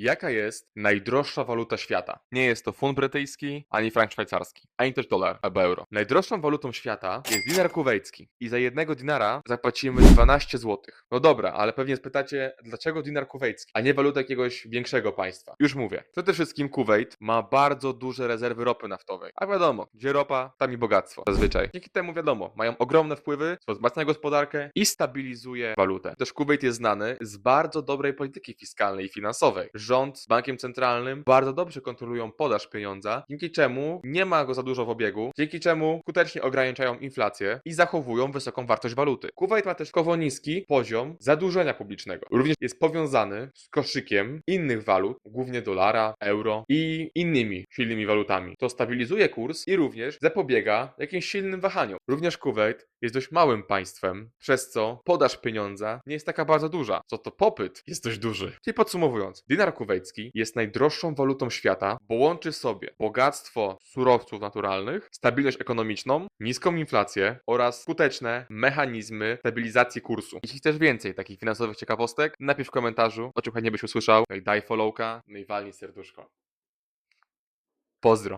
Jaka jest najdroższa waluta świata? Nie jest to funt brytyjski, ani frank szwajcarski, ani też dolar albo euro. Najdroższą walutą świata jest dinar kuwejski i za jednego dinara zapłacimy 12 zł. No dobra, ale pewnie spytacie, dlaczego dinar kuwejski, a nie waluta jakiegoś większego państwa? Już mówię. Przede wszystkim Kuwejt ma bardzo duże rezerwy ropy naftowej. A wiadomo, gdzie ropa, tam i bogactwo. Zazwyczaj. Dzięki temu wiadomo, mają ogromne wpływy, co wzmacnia gospodarkę i stabilizuje walutę. Też Kuwejt jest znany z bardzo dobrej polityki fiskalnej i finansowej. Rząd z bankiem centralnym bardzo dobrze kontrolują podaż pieniądza, dzięki czemu nie ma go za dużo w obiegu, dzięki czemu skutecznie ograniczają inflację i zachowują wysoką wartość waluty. Kuwejt ma też kowo niski poziom zadłużenia publicznego. Również jest powiązany z koszykiem innych walut, głównie dolara, euro i innymi silnymi walutami. To stabilizuje kurs i również zapobiega jakimś silnym wahaniom. Również Kuwejt jest dość małym państwem, przez co podaż pieniądza nie jest taka bardzo duża, co to popyt jest dość duży. Czyli podsumowując, dinar kuwejcki jest najdroższą walutą świata, bo łączy sobie bogactwo surowców naturalnych, stabilność ekonomiczną, niską inflację oraz skuteczne mechanizmy stabilizacji kursu. Jeśli chcesz więcej takich finansowych ciekawostek, napisz w komentarzu, o czym chętnie byś usłyszał, no daj followka, no i walnij serduszko. Pozdro.